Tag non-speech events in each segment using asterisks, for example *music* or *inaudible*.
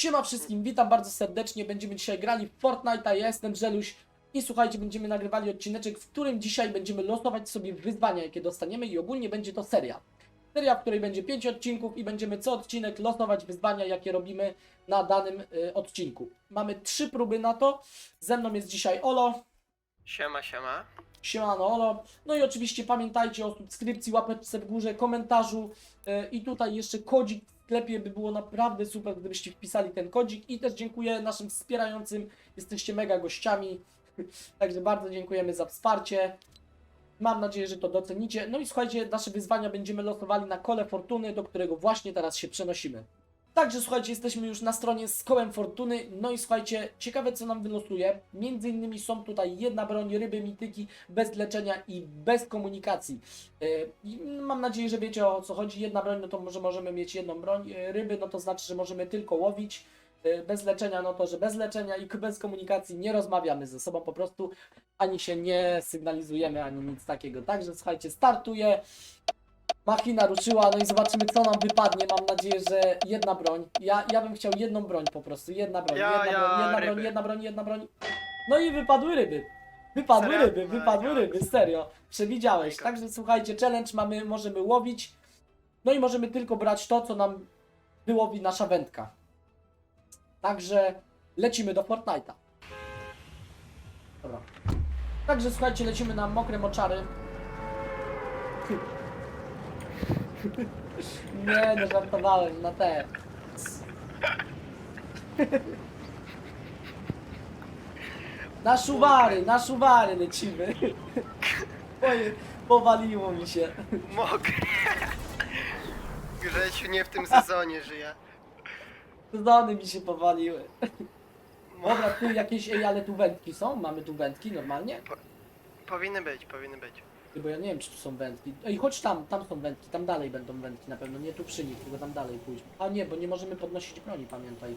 Siema wszystkim, witam bardzo serdecznie. Będziemy dzisiaj grali w Fortnite'a. Ja jestem Żeluś i słuchajcie, będziemy nagrywali odcineczek, w którym dzisiaj będziemy losować sobie wyzwania, jakie dostaniemy i ogólnie będzie to seria. Seria, w której będzie 5 odcinków i będziemy co odcinek losować wyzwania, jakie robimy na danym y, odcinku. Mamy trzy próby na to. Ze mną jest dzisiaj Olo. Siema, siema. Siemano Olo. No i oczywiście pamiętajcie o subskrypcji, łapeczce w górze, komentarzu yy, i tutaj jeszcze kodzik sklepie by było naprawdę super, gdybyście wpisali ten kodzik i też dziękuję naszym wspierającym, jesteście mega gościami, *laughs* także bardzo dziękujemy za wsparcie. Mam nadzieję, że to docenicie. No i słuchajcie, nasze wyzwania będziemy losowali na kole fortuny, do którego właśnie teraz się przenosimy. Także słuchajcie, jesteśmy już na stronie z kołem fortuny. No i słuchajcie, ciekawe co nam wylosuje. Między innymi są tutaj jedna broń, ryby, mityki, bez leczenia i bez komunikacji. Yy, mam nadzieję, że wiecie o co chodzi. Jedna broń, no to może możemy mieć jedną broń. Yy, ryby, no to znaczy, że możemy tylko łowić. Yy, bez leczenia, no to, że bez leczenia i bez komunikacji nie rozmawiamy ze sobą po prostu. Ani się nie sygnalizujemy, ani nic takiego. Także słuchajcie, startuję. Machina ruszyła, no i zobaczymy co nam wypadnie. Mam nadzieję, że jedna broń. Ja, ja bym chciał jedną broń po prostu. Jedna broń, Ja- jedna ja broń, jedna broń, ryby. jedna broń, jedna broń. No i wypadły ryby. Wypadły Serio? ryby, No wypadły i ryby, serio. Przewidziałeś. Mega. Także słuchajcie, challenge mamy, możemy łowić. No i możemy tylko brać to, co nam wyłowi nasza wędka. Także lecimy do Fortnite'a. Dobra. Także słuchajcie, lecimy na mokre moczary. Nie, no żartowałem, na te. Na szuwary, na szuwary lecimy. Oj, powaliło mi się. Mogę. Grzesiu nie w tym sezonie żyje. Zdony mi się powaliły. Dobra, tu jakieś, ej, ale tu wędki są? Mamy tu wędki normalnie? Powinny być, powinny być. Ty, Bo ja nie wiem, czy tu są wędki. Ej, chodź tam, tam są wędki, tam dalej będą wędki na pewno, nie tu przy nich, tylko tam dalej pójdź. A nie, bo nie możemy podnosić broni, pamiętaj.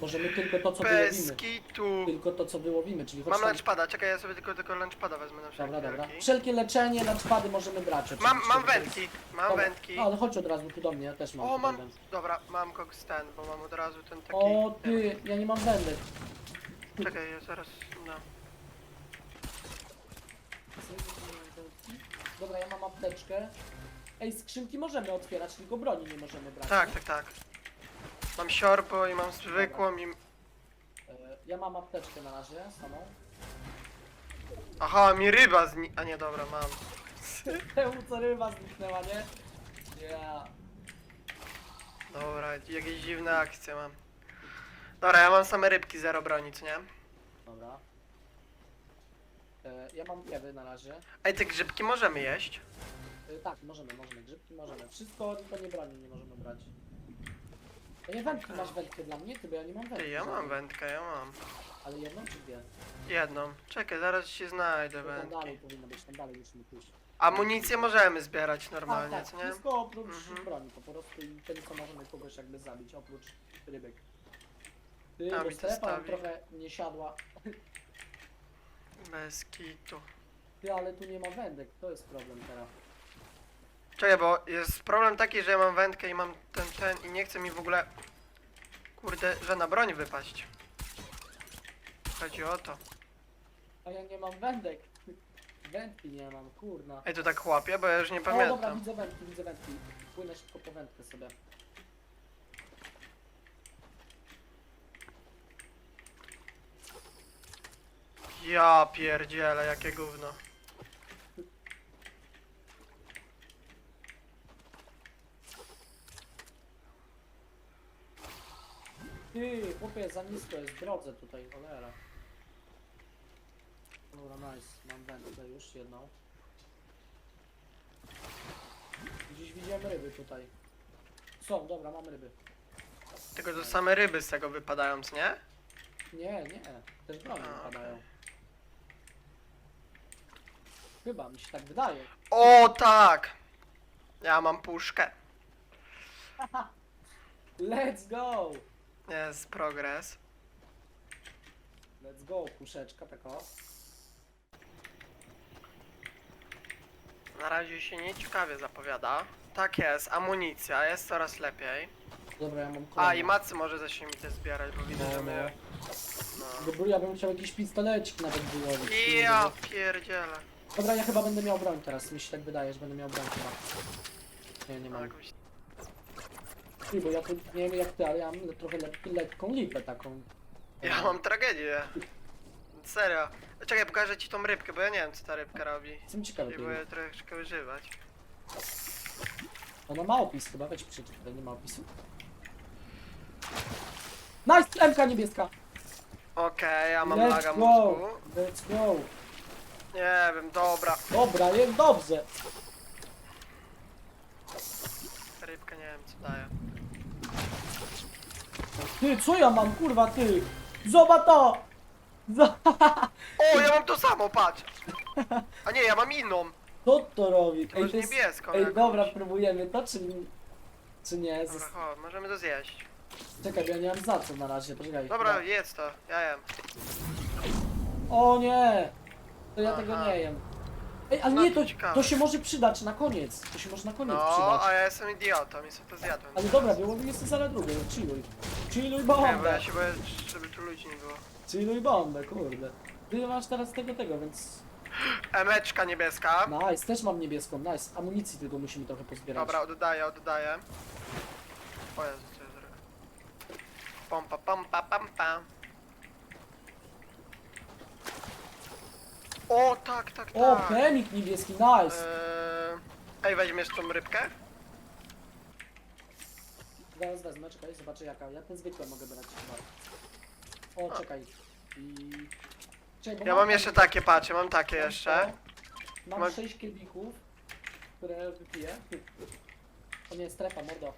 Możemy tylko to, co wyłowimy. Peski tu. Tylko to, co wyłowimy, czyli chodź Mam tam. lunchpada, czekaj, ja sobie tylko tylko lunchpada wezmę na wszelki Dobra, dobra. wypadek. Wszelkie leczenie, lunchpady możemy brać oczywiście. Mam, mam wędki, mam Dobra. wędki. No, ale chodź od razu tu do mnie, ja też mam. O, tutaj mam, wędki. dobra, mam koks ten, bo mam od razu ten taki... O ty, ja nie mam wędek. Czekaj, ja zaraz, no. Dobra, ja mam apteczkę. Ej, skrzynki możemy otwierać, tylko broni nie możemy brać. Tak, tak, tak. Mam siorbo i mam zwykłą i... E, Ja mam apteczkę na razie, samą. Aha, mi ryba zni... A nie, dobra, mam. *laughs* Temu co ryba zniknęła, nie? Ja. Dobra, jakieś dziwne akcje mam. Dobra, ja mam same rybki, zero broni, co nie? Dobra. E, Ja mam piewy na razie. Ej, te grzybki możemy jeść? E, Tak, możemy, możemy. Grzybki możemy. Wszystko, tylko nie broni nie możemy brać. To nie wędki, masz wędkę dla mnie? Ty, bo ja nie mam wędki. Ty, ja mam żadnej. wędkę, ja mam. Ale jedną czy dwie? Jedną. Czekaj, zaraz się znajdę To tam wędki. dalej powinno być, tam dalej musimy pójść. Amunicję możemy zbierać A, normalnie, tak, co nie? wszystko oprócz Mhm. broni po prostu i ten co możemy kogoś jakby zabić, oprócz rybek. Ty, A, bo mi to stawi. trochę nie siadła. Bez kitu. Ty, ale tu nie ma wędek, to jest problem teraz. Czekaj, bo jest problem taki, że ja mam wędkę i mam ten, ten i nie chce mi w ogóle... Kurde, żadna broń wypaść. Chodzi o to. A ja nie mam wędek. Wędki nie mam, kurna. Ej, to tak łapie, bo ja już nie O, dobra, pamiętam. widzę wędki, widzę wędki. Płynę szybko po wędkę sobie. Ja pierdzielę, jakie gówno. Ty, chłopie, za nisko jest w drodze tutaj, cholera. Dobra, nice, mam wędkę już jedną. Gdzieś widziałem ryby tutaj. Są, dobra, mam ryby. Tylko to same ryby z tego wypadają, co nie? Nie, nie, też broni A, wypadają. Chyba, mi się tak wydaje. O tak! Ja mam puszkę. *laughs* Let's go! Jest progres. Let's go, puszeczka, tak o. Na razie się nieciekawie zapowiada. Tak jest, amunicja, jest coraz lepiej. Dobra, ja mam A, kolejną. i macy może zacznie mi te zbierać, bo widzę, że No, my... No. Dobra, ja bym chciał jakiś pistolecik nawet wyłowić. Ja pierdzielę. Dobra, ja chyba będę miał broń teraz, mi się tak wydaje, że będę miał broń chyba. Nie, nie mam. jakąś... Ty, bo ja tu nie wiem jak ty, ale ja mam trochę le lekką lipę taką. Ja mam tragedię. Serio. Czekaj, pokażę ci tą rybkę, bo ja nie wiem, co ta rybka robi. Jestem ciekawy I tej boję rybki. troszeczkę używać. Ona ma opis chyba, weź przeczytaj, nie ma opisu. Nice, MK niebieska! Okej, ja mam Let's laga go! mózgu. Let's go! Nie wiem, dobra. Dobra, jest dobrze! Rybka nie wiem, co daje. Ty, co ja mam, kurwa, ty? Zobacz to! Zo- *laughs* O, ja mam to samo, patrz! A nie, ja mam inną. Co to robi? To masz jest- niebieską Ej, jakąś. dobra, próbujemy to, czy, czy nie? Dobra, chodź, możemy to zjeść. Czekaj, bo ja nie mam za co na razie, poczekaj. Dobra, jedz to, ja jem. O nie! To ja Aha. tego nie jem. Ej, ale No nie, to to, ciekawe. to się może przydać na koniec. To się może na koniec No, przydać. a ja jestem idiotą i sobie to zjadłem. Ale dobra, mi jeszcze zaraz drugie, chilluj. Chilluj Nie, bo bombę, ja się boję, żeby tu ludzi nie było. chilluj bombę, kurde. Ty masz teraz tego, tego, więc... Emeczka niebieska. Nice, też mam niebieską, nice. Amunicji tylko musimy trochę pozbierać. Dobra, oddaję, oddaję. O Jezu, co ja zrobię? Pompa, pompa, pam, O, tak, tak, tak. O, chemik niebieski, nice. Eee, Ej, weźmiesz tą rybkę? Zaraz wezmę, czekaj, zobaczę jaka. Ja ten zwykle mogę brać chyba. O, czekaj. I... Czekaj, bo Ja mam jeszcze takie, patrzę, mam takie jeszcze. Mam Mam- 6 kielichów, które wypiję. To nie jest strefa, mordo.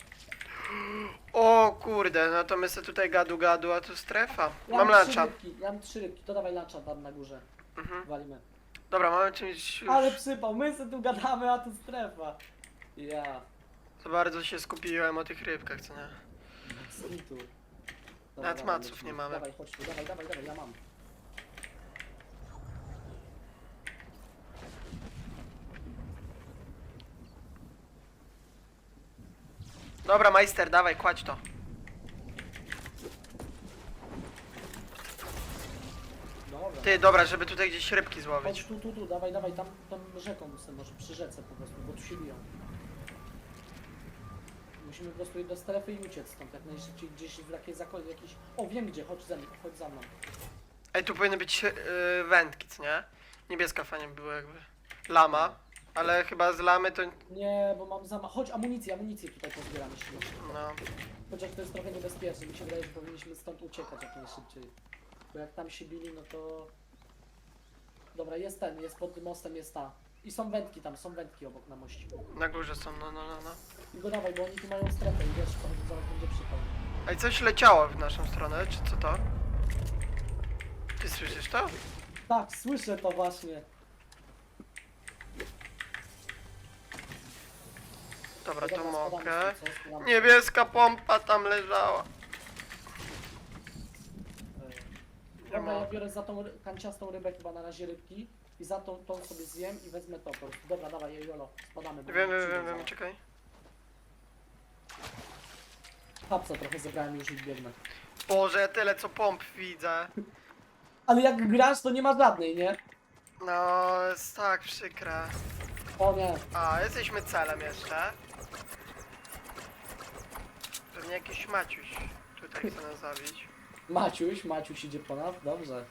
O kurde, no to my sobie tutaj gadu gadu, a tu strefa. Ja Mam trzy luncha. Rybki, ja mam trzy rybki, to dawaj luncha tam na górze. Mhm. Walimy. Dobra, mamy czymś już... Ale przypał, my sobie tu gadamy, a tu strefa. Ja. Za bardzo się skupiłem o tych rybkach, co nie? Skitu. Nawet dawaj, maców lecimy. nie mamy. Dawaj, chodź tu, dawaj, dawaj, dawaj, ja mam. Dobra, majster, dawaj, kładź to. Dobra. Ty, dobra, żeby tutaj gdzieś rybki Chodź złowić. tu, tu, tu, dawaj, dawaj, tam, tam rzeką sobie może przy rzece po prostu, bo tu się biją. Musimy po prostu iść do strefy i uciec stąd jak najszybciej gdzieś w takie zakon jakiś... O, wiem gdzie, chodź ze mną, chodź za mną. Ej, tu powinny być yy, wędki, co nie? Niebieska fajnie by było jakby. Lama, ale chyba z lamy to... Nie, bo mam za... Chodź, amunicję, amunicję tutaj pozbieramy się. no... Chociaż to jest trochę niebezpieczne, mi się wydaje, że powinniśmy stąd uciekać jak najszybciej. Bo jak tam się bili, no to... Dobra, jest ten, jest pod mostem, jest ta. I są wędki tam, są wędki obok na moście. Na górze są, no, no, no, no. I go dawaj, bo oni tu mają strefę i wiesz, to zaraz będzie przypał. Ej, coś leciało w naszą stronę, czy co to? Ty słyszysz to? Tak, słyszę to właśnie. Dobra, to Dobra, spadamy mogę. stąd, co? Spadamy. Niebieska pompa tam leżała. E, Dobra, ja biorę za tą ry- kanciastą rybę chyba na razie rybki. I za tą, tą sobie zjem i wezmę to po prostu. Dobra, dawaj, Jolo, spadamy. bo Wiem, wiem, przyjdą wiem, wiem, zaraz. czekaj. Hapsa trochę zebrałem już i biegnę. Boże, tyle co pomp widzę. Ale jak grasz, to nie ma żadnej, nie? No, jest tak przykre. O nie. A, jesteśmy celem jeszcze. Pewnie jakiś Maciuś tutaj chce nas zabić. Maciuś, Maciuś idzie po nas, dobrze.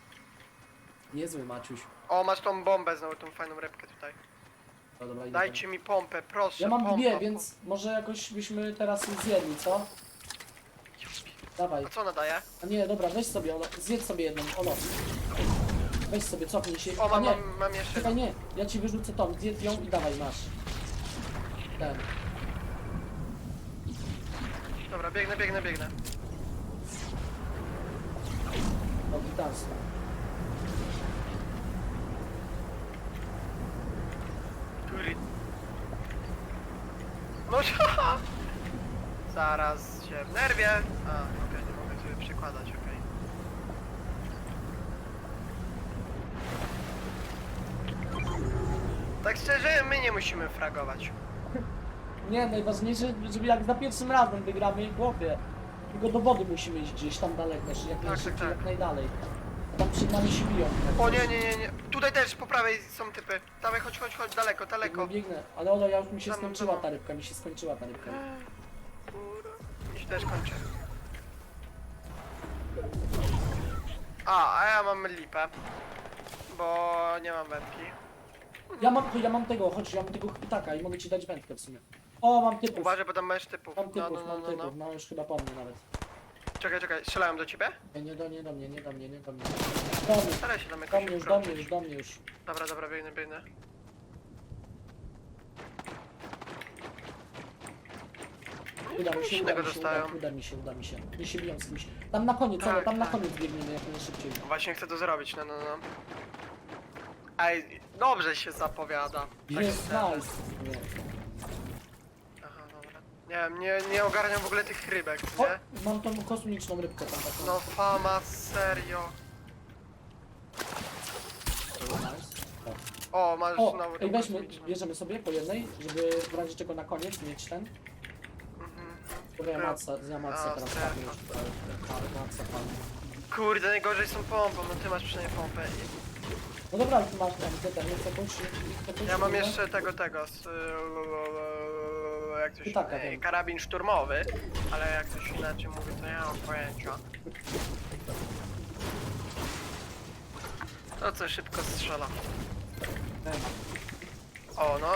Niezły Maciuś. O, masz tą bombę znowu, tą fajną rybkę tutaj. No dobra, idę Dajcie mi pompę, proszę. Ja mam pompa, dwie, więc może jakoś byśmy teraz zjedli, co? Dawaj. A co ona daje? A nie, dobra, weź sobie, Olo, zjedz sobie jedną, Olo. Weź sobie, cofnij się. O, A mam, nie, mam, mam jeszcze. czekaj, nie. Ja ci wyrzucę tą, zjedz ją i dawaj, masz. Ten. Dobra, biegnę, biegnę, biegnę. O, gitarstwo. Kuri. No Zaraz się wnerwię. A, okej, nie mogę sobie przekładać, okej. Tak szczerze, my nie musimy fragować. Nie, najważniejsze, żeby jak za pierwszym razem wygramy, chłopie. Tylko do wody musimy iść gdzieś tam daleko, jeszcze jak Tak, tak, tak. jak najdalej. A Tam przed nami się biją. O nie, nie, nie, nie. Tutaj też po prawej są typy. Dawaj, chodź, chodź, chodź, daleko, daleko. Biegnę, biegnę. Ale ono, ja już mi się mną, skończyła mną. ta rybka, mi się skończyła ta rybka. Kurwa. Mi się też kończy. A, a ja mam lipę. Bo nie mam wędki. Ja mam, ja mam tego, chodź, ja mam tego chwytaka i mogę ci dać wędkę w sumie. O, mam typów. Uważaj, bo tam masz typów. Mam No, typów, no, no, mam no, no. typów, no już chyba po mnie nawet. Czekaj, czekaj, strzelają do ciebie? Nie, nie do, nie do mnie, nie do mnie, nie do mnie. Do mnie, Staraj się tam do jakoś mnie już, do mnie już, do mnie już. Dobra, dobra, biegnę, biegnę. Uda mi się, uda innego mi się, dostają. uda, uda mi się, uda mi się. Nie się biją z kimś. Tam na koniec, Tak, ale tam na tak. koniec biegniemy jak najszybciej. Właśnie chcę to zrobić, no, no, no. Ej, dobrze się zapowiada. Tak Jest szczerze. nice. Nie. Nie wiem, nie, nie ogarniam w ogóle tych rybek, O, nie? mam tą kosmiczną rybkę tam taką. No fama, serio. Nice. O, masz O, znowu ej, tą weźmy, kosmiczną. bierzemy sobie po jednej, żeby w razie czego na koniec mieć ten. Mhm. Bo ja A, teraz już. Ale matca padnie. Kurde, najgorzej są pompą, no ty masz przynajmniej pompę. No dobra, ale ty masz tam, ty tam, jakąś... jakąś Ja mam nie? jeszcze tego, tego, z, jak coś, ej, wiem. karabin szturmowy, ale jak coś inaczej mówię, to ja mam pojęcia. To co szybko strzela. Nie. O, no,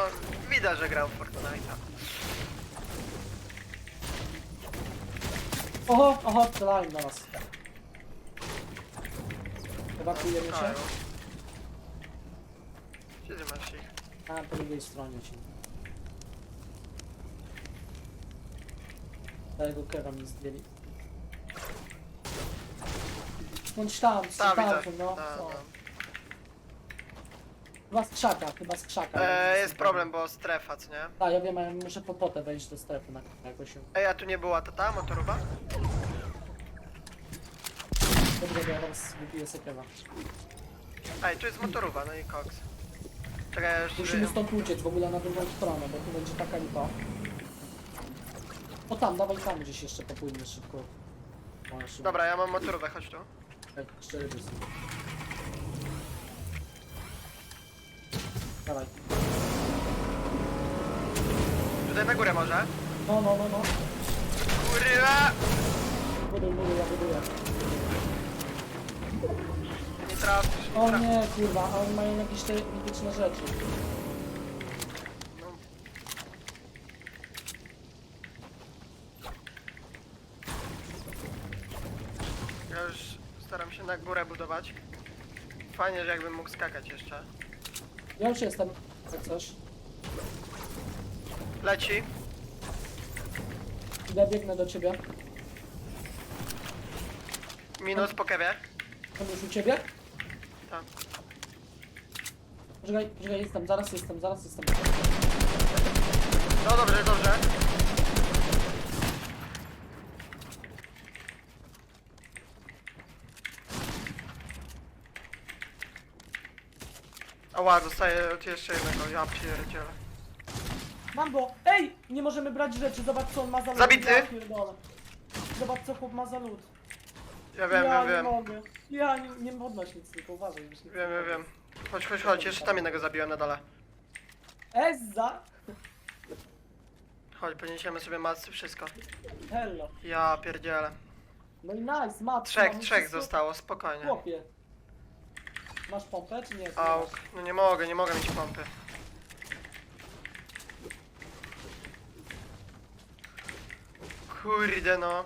widać, że grał w Fortnite'a. Oho, oho, strzelają na nas. Ewakuujemy się? Strzelają. Gdzie ty masz ich? A, po drugiej stronie się. Tego kewa mi zdjęli. Bądź tam, z Ta, tam, widzę. no. Ta, no. Chyba z krzaka, chyba z krzaka. E, jest problem, bo strefa, co nie? Tak, ja wiem, ale muszę po potę wejść do strefy na jakoś. Ej, a tu nie była ta ta motoruba? Dobrze, ja teraz wypiję sekewa. Ej, tu jest motoruba, no i koks. Czekaj, ja już Musimy stąd uciec w ogóle na drugą stronę, bo tu będzie taka lipa. O tam, dawaj tam gdzieś jeszcze popłynie szybko. O, szybko. Dobra, ja mam motorówę, chodź tu. Tak, cztery bysy. Dawaj. Tutaj na górę może? No, no, no, no. Kurwa! Buduj, buduj, ja buduję. Nie trafisz, nie O trafisz. nie, kurwa, a oni mają jakieś te mityczne rzeczy. No. Ja już staram się na górę budować. Fajnie, że jakbym mógł skakać jeszcze. Ja już jestem, jak coś. Leci. Idę, biegnę do ciebie. Minus po kewie. On już u ciebie? Tak. Poczekaj, poczekaj, jestem, zaraz jestem, zaraz jestem. No dobrze, dobrze. Ała, dostaję od jeszcze jednego, ja pierdzielę. Mam go! Ej! Nie możemy brać rzeczy, zobacz co on ma za lód. Zabity! Ja pierdolę. Zobacz co chłop ma za lód. Ja wiem, ja ja nie wiem. mogę. Ja nie, nie podnoś nic, tylko uważaj. żebyś nie Wiem, wiem, wiem. Chodź, chodź, chodź, jeszcze tam jednego zabiłem na dole. Ezza! Chodź, podniesiemy sobie masy, wszystko. Hello. Ja pierdzielę. No i nice, mat. Trzech, trzech zostało, spokojnie. Chłopie. Masz pompę czy nie? Masz. no nie mogę, nie mogę mieć pompy. Kurde no.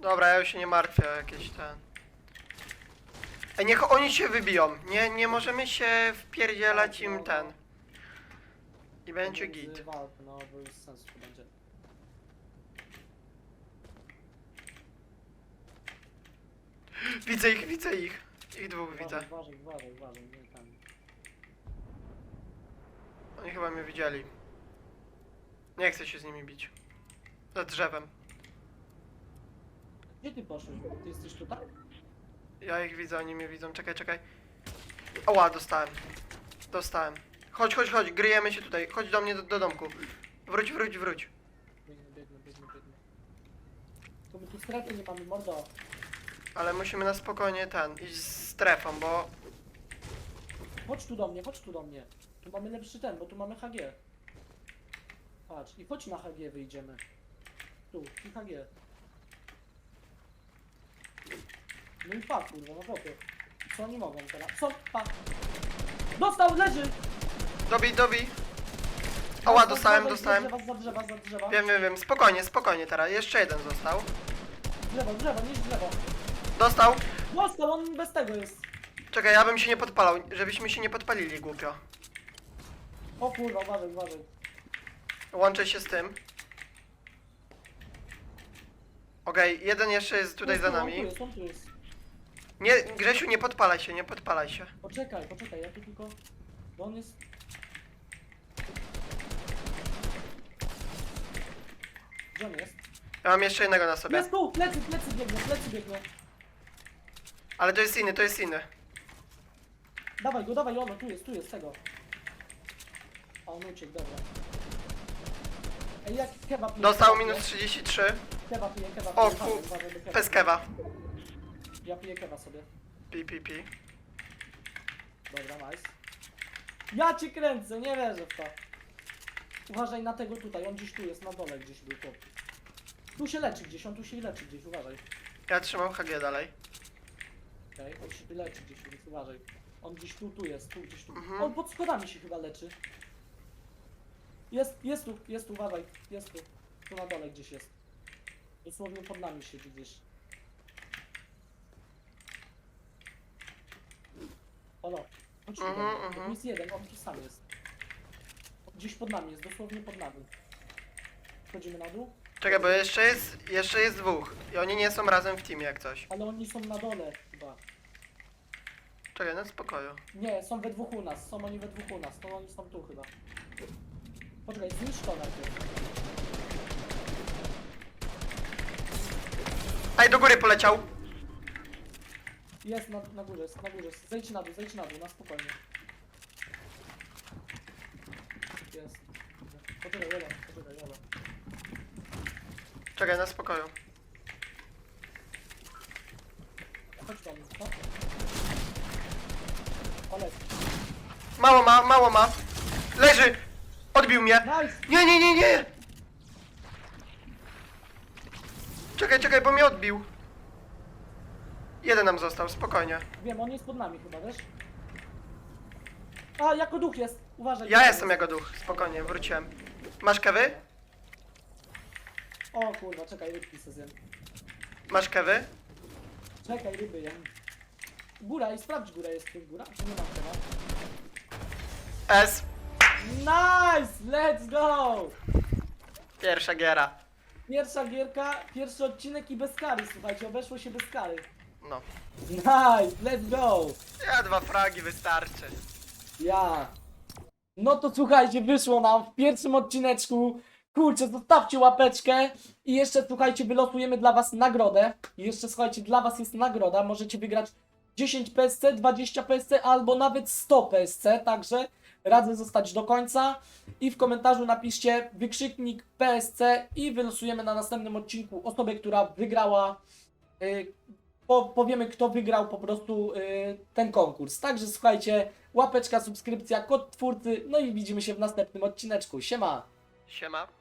Dobra, ja już się nie martwię o jakieś ten. Ej, niech oni się wybiją. Nie, nie możemy się wpierdzielać im ten. I będzie git. No, bo już sens to będzie. Widzę ich, widzę ich. Ich dwóch widzę. Uważaj, uważaj, uważaj, nie tam. Oni chyba mnie widzieli. Nie chcę się z nimi bić. Za drzewem. Gdzie ty poszłeś? Ty jesteś tutaj? Ja ich widzę, oni mnie widzą. Czekaj, czekaj. Oła, dostałem. Dostałem. Chodź, chodź, chodź, gryjemy się tutaj. Chodź do mnie do, do domku. Wróć, wróć, wróć. Biegnę, biegnę, biegnę, biegnę. To my tu strefy nie mamy, mordo. Ale musimy na spokojnie ten, iść z strefą, bo... Chodź tu do mnie, chodź tu do mnie. Tu mamy lepszy ten, bo tu mamy HG. Patrz, i chodź na HG wyjdziemy. Tu, i HG. No i pa, kurwa, no chłopie. Co oni mogą teraz? Co? Pa! Dostał, leży! Dobij, dobij. Za- dostałem, za- dostałem. Za drzewa, za drzewa, za drzewa. Wiem, wiem, wiem. Spokojnie, spokojnie teraz. Jeszcze jeden został. Drzewo, drzewo, nie drzewo. Dostał. Dostał, on bez tego jest. Czekaj, ja bym się nie podpalał, żebyśmy się nie podpalili głupio. O kurwa, uważaj, uważaj. Łączę się z tym. Okej, jeden jeszcze jest tutaj Jest za tu, On nami. tu jest, on tu jest. Nie, Grzesiu, nie podpalaj się, nie podpalaj się. Poczekaj, poczekaj, ja tu tylko... Bo on jest... Gdzie on jest? Ja mam jeszcze jednego na sobie. Jest tu! Plecy, plecy biegną, plecy biegną. Ale to jest inny, to jest inny. Dawaj go, dawaj, ono, tu jest, tu jest, tego. A on uciekł, dobra. Ej, jak kebab je, Dostał kebab minus je, 33. Kebab je, kebab O, ku- uważaj, bo kebab- Peskewa. Ja piję kebab sobie. Pi, pi, pi. Dobra, nice. Ja cię kręcę, nie wierzę w to. Uważaj na tego tutaj, on gdzieś tu jest, na dole gdzieś był chłop. Tu się leczy gdzieś, on tu się leczy gdzieś, uważaj. Ja trzymam HG dalej. Okej, on się leczy gdzieś, więc uważaj. On gdzieś tu, tu jest, tu gdzieś tu. Mhm. On pod schodami się chyba leczy. Jest, jest tu, jest tu, uważaj, jest tu. Tu na dole gdzieś jest. Dosłownie pod nami siedzi gdzieś. Olo, chodź tu Mhm, do mnie. mhm. To jest jeden, on tu sam jest. Gdzieś pod nami jest, dosłownie pod nami. Wchodzimy na dół, Czekaj, bo jeszcze jest, jeszcze jest dwóch. I oni nie są razem w teamie jak coś. ale oni są na dole chyba. Czekaj, no spokoju. Nie, są we dwóch u nas, są oni we dwóch u nas, to oni są tu chyba. Poczekaj, zniszcz to najpierw. Aj, do góry poleciał. Jest na, na górze, jest na górze. Zejdź na dół, zejdź na dół, na spokojnie. Jest. Poczekaj, Jolo, poczekaj, Jolo. Czekaj, na spokoju. Chodź do mnie. Olek. Mało ma, mało ma. Leży! Odbił mnie. Nice! Nie, nie, nie, nie! Czekaj, czekaj, bo mnie odbił. Jeden nam został, spokojnie. Wiem, on jest pod nami chyba, wiesz? A, jako duch jest! Uważaj. Ja jestem jest. jako duch, spokojnie, wróciłem. Masz kewy? O kurwa, czekaj, rybki se zjem. Masz kewy? Czekaj, ryby jem. Góra i sprawdź górę, jest tu góra? Czy nie mam chyba? S. Nice! Let's go! Pierwsza giera. Pierwsza gierka, pierwszy odcinek i bez kary, słuchajcie, obeszło się bez kary. No. Nice, let's go! Ja dwa fragi wystarczy. Ja. No to słuchajcie, wyszło nam w pierwszym odcineczku. Kurczę, zostawcie łapeczkę i jeszcze słuchajcie, wylosujemy dla was nagrodę. I jeszcze słuchajcie, dla was jest nagroda. Możecie wygrać 10 PSC, 20 PSC albo nawet 100 PSC, także radzę zostać do końca. I w komentarzu napiszcie wykrzyknik PSC i wylosujemy na następnym odcinku osobę, która wygrała y, po, powiemy, kto wygrał po prostu y, ten konkurs. Także słuchajcie, łapeczka, subskrypcja, kod twórcy, no i widzimy się w następnym odcineczku. Siema! Siema.